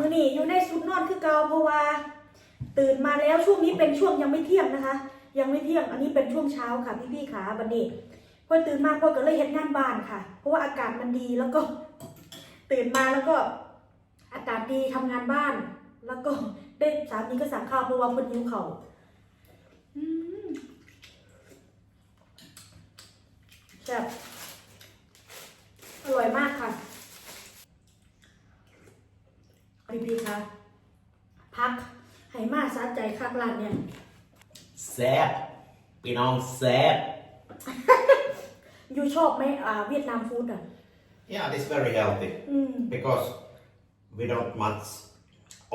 มือนี่อยู่ในชุดนอนคือเกาเพราะว่า ตื่นมาแล้วช่วงนี้เป็นช่วงยังไม่เที่ยงนะคะ ยังไม่เที่ยงอันนี้เป็นช่วงเช้าค่ะพี่พี่ๆขาบันนี้พอตื่นมาพอก็เลยเห็นงานบ้านค่ะ เพราะว่าอากาศมันดีแล้วก็ ตื่นมาแล้วก็ อากาศดีทำงานบ้าน แล้วก็ได้สามีก็สั่งข้าวเพราะว่าคนหิวเขาอืมแซ่บอร่อยมากค่ะ พี่พี่ๆคะพักให้มาสะใจคักร้านเนี่ยแซ่บพี่น้องแซ่บยูชอบไหมอ่าเวียดนามฟู้ดอะ Yeah, this very healthy อืม because we don't much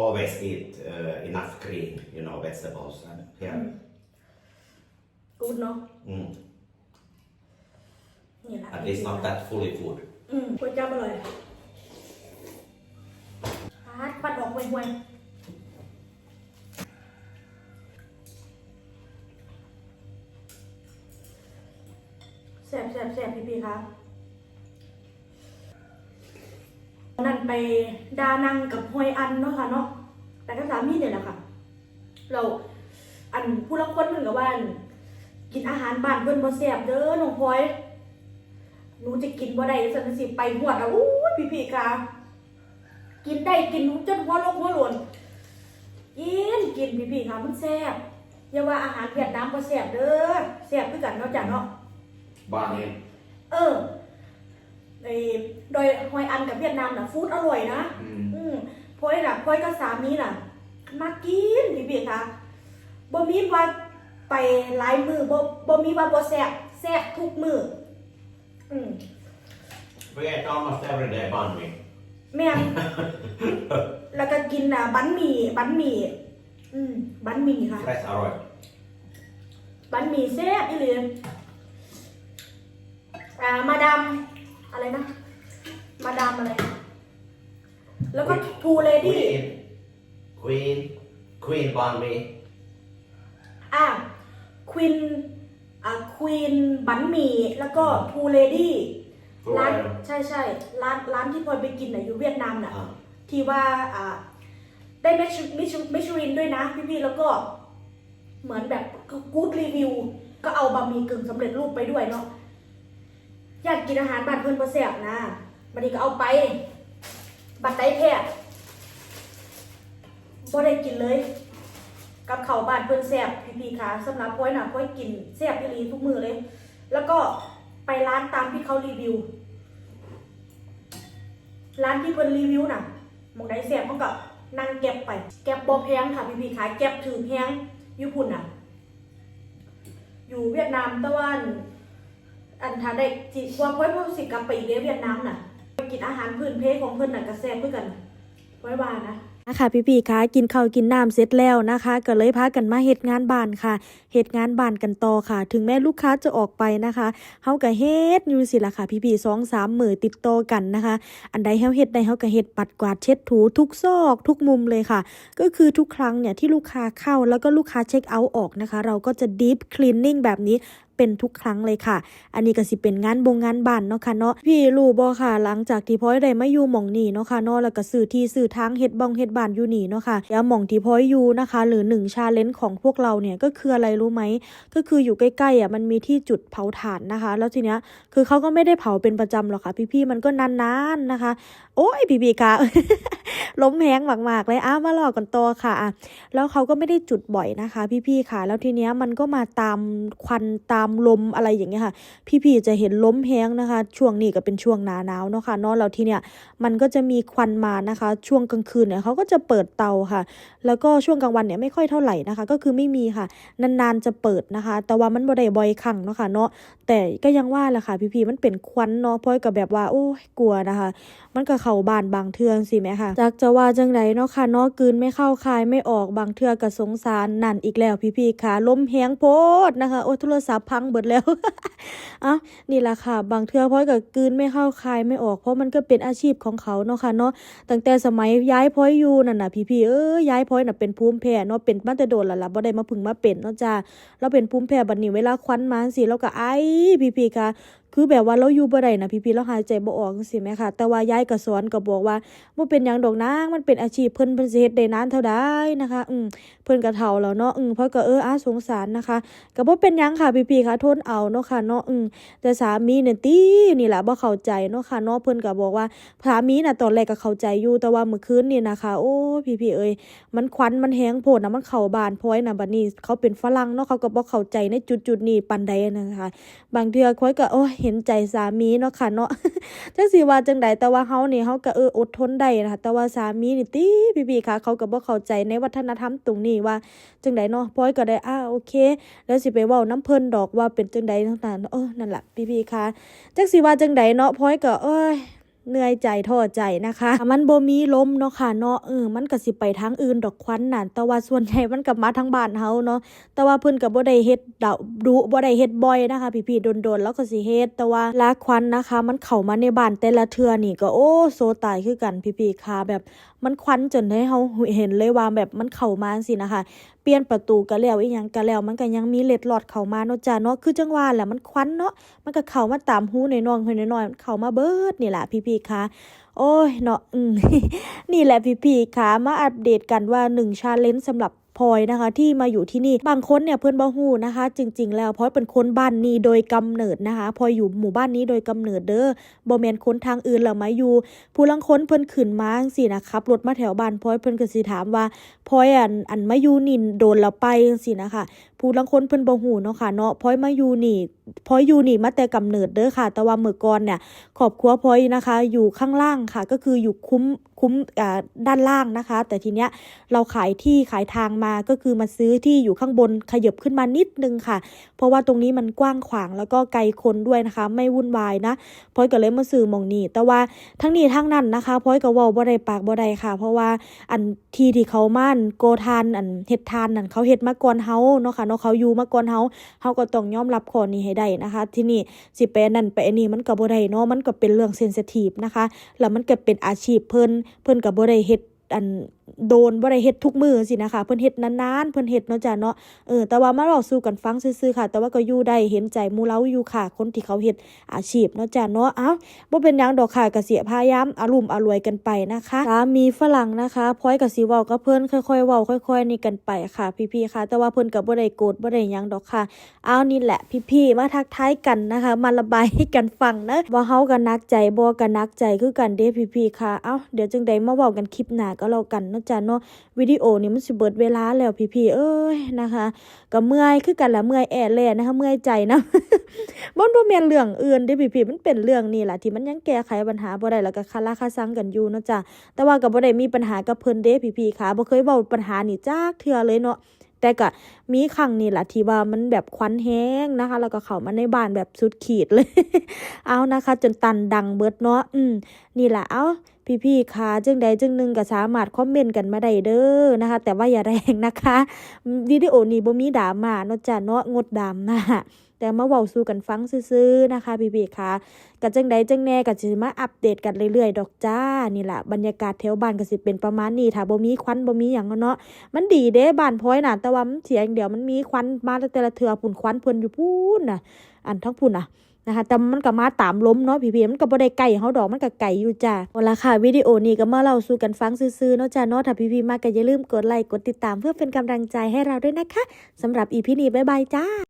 always eat uh, enough green, you know, vegetables. And yeah. กูดเนาะ Mm. นี่แหละ At least not that fully food. อืมก๋วยจั๊บอร่อย พาดควันออกห่วยๆแซ่บแซ่บแซ่บพี่พี่ๆครับนั่นไปดานังกับหวยอันเนาะค่ะเนาะแต่ก็สามีเนี่ยแหละค่ะ เราอันผู้ละคนเหมือนกับว่ากินอาหารบ้านเพิ่อนบ่แซ่บเด้อน้องพลอยหนูจะกินบ่ได้สันสิไปหวดอะอู้พี่พี่ๆค่ะ กินได้กินจนหัวลงหัวหล่นกินกินพี่พี่ๆค่ะมันแซ่บอย่าว่าอาหารเวียดนามบ่แซ่บเด้อแซ่บคือกันเนาะจ้ะเนาะ Barney. เออไอ้โดยฮอยอันกับเวียดนามน่ะฟู้ดอร่อยนะ Mm. อืมพอยน่ะพอยกับสามีน่ะมากินพี่พี่ๆค่ะบ่มีว่าไปหลายมือบ่บ่มีว่าบ่แซ่บแซ่บทุกมืออืม We ate almost every day banh mi. แม่นแล้วก็กินอะบันหมี่บันหมี่อืมบันหมี่ค่ะ Fresh aroy. บันหมี่แซ่บอีหลีอ่ามาดามอะไรนะ มาดามอะไร แล้วก็ทูเลดี้ Queen. Queen. Queen banh mi. อะควินอะควีนบันหมี่แล้วก็ทูเลดี้ ร้าน Florida. ใช่ใช่ร้านร้านที่พลอยไปกินน่ะอยู่เวียดนามน่ะ Ah. ที่ว่าอ่าได้มิชมิชมิชลินด้วยนะพี่ๆแล้วก็เหมือนแบบกู๊ดรีวิว ก็เอาบะหมี่กึ่งสำเร็จรูปไปด้วยเนาะอยากกินอาหารบ้านเพื่อนประแสบนะบัดนี้ก็เอาไป บัดไดแพ้บ่ได้กินเลย กับเขาวบ้านเพื่อนแสบพี่ๆค่ะสำหรับพ้อยน่ะพ้อยกินแสบพี่ลีทุกมือเลย แล้วก็ไปร้านตามที่เขารีวิว ร้านที่เพิ่นรีวิวน่ะมองได้แซ่บมันก็นั่งแก็บไป แก็บบ่แพงค่ะพี่ๆขายแก็บถือแพงญี่ปุ่นน่ะ อยู่เวียดนามตะวัน อันทาได้สิว่าเพิ่นเพิ่นสิกลับไปอีกเด้อเวียดนามน่ะไปกินอาหารพื้นเพของเพิ่นน่ะก็แซ่บคือกันไว้ว่านะ นะคะพี่ๆคะกินข้าวกินน้ำเสร็จแล้วนะคะ ก็เลยพากันมาเฮ็ดงานบ้านค่ะเฮ็ดงานบ้านกันต่อค่ะ ถึงแม้ลูกค้าจะออกไปนะคะเฮาก็เฮ็ดอยู่สิล่ะค่ะ พี่ๆสองสามมื้อติดต่อกันนะคะ อันใดเฮาเฮ็ดได้เฮาก็เฮ็ดปัดกวาดเช็ดถูทุกซอกทุกมุมเลยค่ะ ก็คือทุกครั้งเนี่ยที่ลูกค้าเข้าแล้วก็ลูกค้าเช็คเอาท์ออกนะคะ เราก็จะ deep cleaning แบบนี้ เป็นทุกครั้งเลยค่ะ อันนี้ก็สิเป็นงานบงงานบ้านเนาะค่ะเนาะพี่รู้บ่ค่ะ หลังจากที่พอยได้มาอยู่หม่องนี้เนาะค่ะเนาะแล้วก็ซื้อที่ซื้อทางเฮ็ดบ้องเฮ็ดบ้านอยู่นี่เนาะค่ะแล้วหม่องที่พอยอยู่นะคะ หรือหนึ่งชาเลนจ์ของพวกเราเนี่ยก็คืออะไรรู้ไหมก็คืออยู่ใกล้ๆอะมันมีที่จุดเผาถ่านนะคะ แล้วทีเนี้ยคือเขาก็ไม่ได้เผาเป็นประจำหรอกค่ะ พี่ๆมันก็นานๆนะคะ โอ้ยพี่ๆค่ะล้มแหงมากๆเลยอ้าวมาหลอกกันตัวค่ะอะแล้วเขาก็ไม่ได้จุดบ่อยนะคะ พี่ๆค่ะ แล้วทีเนี้ยมันก็มาตามควันตามลมอะไรอย่างเงี้ยค่ะ พี่ๆจะเห็นล้มแห้งนะคะ ช่วงนี้ก็เป็นช่วงหนาหนาวเนาะค่ะนาะแล้วทีเนี้ยมันก็จะมีควันมานะคะ ช่วงกลางคืนเนี่ยเขาก็จะเปิดเตาค่ะ แล้วก็ช่วงกลางวันเนี่ยไม่ค่อยเท่าไหร่นะคะ ก็คือไม่มีค่ะ นานๆจะเปิดนะคะ แต่ว่ามันบ่ได้บ่อยครั้งเนาะค่ะเนาะแต่ก็ยังว่าแหละค่ะพี่ๆมันเป็นควันเนาะพอยก็แบบว่าโอ้ยกลัวนะคะ มันก็เข้าบ้านบางเทืองสิแม่ค่ะจักจะว่าจังไดเนาะค่ะเนาะกืนไม่เข้าคายไม่ออกบางเทือก็สงสารนั่นอีกแล้วพี่ๆค่ะล้มแฮงโพดนะคะโอ้โทรศัพท์พังเบิดแล้ว อะนี่แหละค่ะ บางเทือพลอยก็กืนไม่เข้าคายไม่ออก เพราะมันก็เป็นอาชีพของเขาเนาะค่ะเนาะตั้งแต่สมัยย้ายพลอยอยู่นั่นน่ะพี่ๆเอ้ยย้ายพลอยน่ะเป็นภูมิแพ้เนาะเป็นมาแต่โดนละล่ะบ่ได้มาพึ่งมาเป็นเนาะจ้าเราเป็นภูมิแพ้บัดนี้เวลาควันมาจังซี่เราก็ไอพี่ๆค่ะ คือแบบว่าเราอยู่บ่ได้นะพี่ๆเราหายใจบ่ออกจังซี่แหมค่ะ แต่ว่ายายก็สอนก็บอกว่าบ่เป็นหยังดอกนางมันเป็นอาชีพเพิ่นเพิ่นสิเฮ็ดได้นานเท่าใดนะคะ อืมเพิ่นก็เฒ่าแล้วเนาะอืมเพราะก็เอออาสงสารนะคะก็บ่เป็นหยังค่ะพี่ๆค่ะทนเอาเนาะค่ะเนาะอืมแต่สามีเนี่ยตินี่ล่ะบ่เข้าใจเนาะค่ะเนาะเพิ่นก็บอกว่าสามีน่ะตอนแรกก็เข้าใจอยู่แต่ว่าเมื่อคืนนี่นะคะ โอ้พี่ๆเอ้ยมันควันมันแฮงโพดน่ะมันเข้าบ้านพลอยน่ะบัดนี้เขาเป็นฝรั่งเนาะเขาก็บ่เข้าใจในจุดๆนี้ปานใดนะคะ บางเทื่อค่อยก็โอ้ยเห็นใจสามีเนาะค่ะเนาะจังสิว่าจังใดแต่ว่าเฮานี่เฮาก็เอออดทนได้นะคะแต่ว่าสามีนี่ติพี่ๆค่ะ เขาก็บ่เข้าใจในวัฒนธรรมตรงนี้ว่าจังใดเนาะพลอยก็ได้อ่าโอเค แล้วสิไปเว้าน้ำเพิ่นดอกว่าเป็นจังใดทั้งนั้นเออนั่นล่ะพี่ๆค่ะจังสิว่าจังใดเนาะพลอยก็เอ้ย เหนื่อยใจท้อใจนะคะมันบ่มีลมเนาะค่ะเนาะเออมันก็สิไปทางอื่นดอกควันนั่นแต่ว่าส่วนใหญ่มันกับมาทางบ้านเฮาเนาะแต่ว่าเพิ่นก็บบ่ได้เฮ็ดดาดุบ่ได้เฮ็ดบ่อยนะคะพี่ๆโดนๆแล้วก็สิเฮ็ดแต่ว่าลาควันนะคะ มันเข้ามาในบ้านแต่ละเทื่อนี่ก็โอ้โซตายคือกันพี่ๆค่ะแบบ มันควันจนให้เขาเห็นเลยว่าแบบมันเข้ามาสินะคะ เปลี่ยนประตูก็แล้วอีหยังก็แล้ว มันก็ยังมีเล็ดหลอดเข้ามาเนาะจ้ะเนาะคือจังว่าแหละมันควันเนาะมันก็เข้ามาตามหูใน้อยๆหูน้อยๆมันเข้ามาเบิดนี่แหละพี่ๆค่ะโอ้ยเนาะอืมนี่แหละพี่ๆค่ะมาอัปเดตกันว่า1ชาเลนจ์สำหรับ พลอยนะคะ ที่มาอยู่ที่นี่บางคนเนี่ยเพื่อนบ่ฮู้นะคะ จริง ๆ แล้วพลอยเป็นคนบ้านนี้โดยกำเนิดนะคะพลอยอยู่หมู่บ้านนี้โดยกำเนิดเด้อบ่แมนคนทางอื่นแล้วมาอยู่ ผู้ลังคนเพิ่นขึ้นมาจังซี่นะครับรถมาแถวบ้านพลอยเพิ่นก็สิถามว่าพลอยอันอันมาอยู่นินโดนเราไปจังซี่นะคะผู้ลังคนเพิ่นบ่ฮู้เนาะค่ะเนาะพลอยมาอยู่นี่พลอยอยู่นี่มาแต่กำเนิดเด้อค่ะ แต่ว่าเมื่อก่อนเนี่ยครอบครัวพลอยนะคะ อยู่ข้างล่างค่ะ ก็คืออยู่คุ้มคุ้มอ่าด้านล่างนะคะ แต่ทีเนี้ยเราขายที่ขายทางมาก็คือมาซื้อที่อยู่ข้างบนขยับขึ้นมานิดนึงค่ะ เพราะว่าตรงนี้มันกว้างขวางแล้วก็ไกลคนด้วยนะคะ ไม่วุ่นวายนะพลอยก็เลยมาซื้อมองนี้แต่ว่าทั้งนี้ทั้งนั้นนะคะพลอยก็ว้าบ่ได้ปากบ่ได้ค่ะ เพราะว่าอันที่ที่เขาม่านโกทานอันเฮ็ดทานนั่นเขาเฮ็ดมาก่อนเฮาเนาะค่ะเนาะเขาอยู่มาก่อนเฮาเฮาก็ต้องยอมรับข้อนี้ให้ได้นะคะ ที่นี่สิไปนนั่นไปนนี่มันก็บ่ได้เนาะมันก็เป็นเรื่องเซนซิทีฟนะคะแล้วมันก็เป็นอาชีพเพิ่นเพิ่นก็บ่ได้เฮ็ดอัน โดนบ่ได้เฮ็ดทุกมือสินะคะ เพิ่นเฮ็ดนานๆเพิ่นเฮ็ดเนาะจ้ะเนาะเออแต่ว่ามาเว้าสู่กันฟังซื่อๆค่ะ แต่ว่าก็อยู่ได้เห็นใจมู่เราอยู่ค่ะ คนที่เขาเฮ็ดอาชีพเนาะจ้ะเนาะเอ้าบ่เป็นหยังดอกค่ะก็เสียพยายามอารุ่มอรวยกันไปนะคะสามีฝรั่งนะคะพอยก็สิเว้ากับเพิ่นค่อยๆเว้าค่อย ๆ นี่กันไปค่ะ พี่ๆค่ะ แต่ว่าเพิ่นก็บ่ได้โกรธบ่ได้หยังดอกค่ะ เอานี่แหละ พี่ๆมาทักทายกันนะคะ มาระบายให้กันฟังนะว่าเฮากันนักใจบ่กันนักใจคือกันเด้พี่ๆค่ะเอ้าเดี๋ยวจังใดมาเว้ากันคลิปหน้าก็แล้วกันเนาะจ้ะเนาะวิดีโอนี้มันสิเบิดเวลาแล้วพี่ๆเอ้ยนะคะก็เมื่อยคือกันละเมื่อยแอแลนะคะเมื่อยใจนะบ่บ่แม่นเรื่องอื่นเด้พี่ๆมันเป็นเรื่องนี่แหละที่มันยังแก้ไขปัญหาบ่ได้แล้วก็คาราคาซังกันอยู่เนาะจ้ะแต่ว่าก็บ่ได้มีปัญหากับเพิ่นเด้พี่ๆค่ะบ่เคยเว้าปัญหานี่จักเทื่อเลยเนาะแต่ก็มีครั้งนี่แหละที่ว่ามันแบบควันแห้งนะคะ แล้วก็เข้ามาในบ้านแบบสุดขีดเลย เอานะคะ จนตันดังเบิดเนาะอืมนี่แหละเอา พี่ๆค่ะจึงใดจึงหนึ่งก็สามารถคอมเมนต์กันมาได้เด้อนะคะ แต่ว่าอย่าแรงนะคะวิดีโอนี้บ่มีดราม่าเนาะจ้ะเนาะงดดราม่าแต่มาเว้าสู่กันฟังซื่อๆนะคะพี่ๆค่ะก็จังใดจังแน่ก็สิมาอัปเดตกันเรื่อยๆ ดอกจ้านี่แหละบรรยากาศแถวบ้านก็สิเป็นประมาณนี้ถ้าบ่มีควันบ่มีหยังเนาะมันดีเด้บ้านพลอยน่ะแต่ว่ามันเสียงเดี๋ยวมันมีควันมาแต่ละเทือปุ่นควันเพิ่นอยู่พูนน่ะอันทั้งพุ่นน่ะ นะคะแต่มันก็มาตามล้มเนาะพี่ๆมันก็บ่ได้ไก่เฮาดอกมันก็ไก่อยู่จ้าเอาละค่ะวิดีโอนี้ก็มาเล่าสู่กันฟังซื่อๆเนาะจ้าเนาะถ้าพี่ๆมากก็อย่าลืมกดไลค์กดติดตามเพื่อเป็นกำลังใจให้เราด้วยนะคะสำหรับอีพีนี้บ๊ายบายจ้า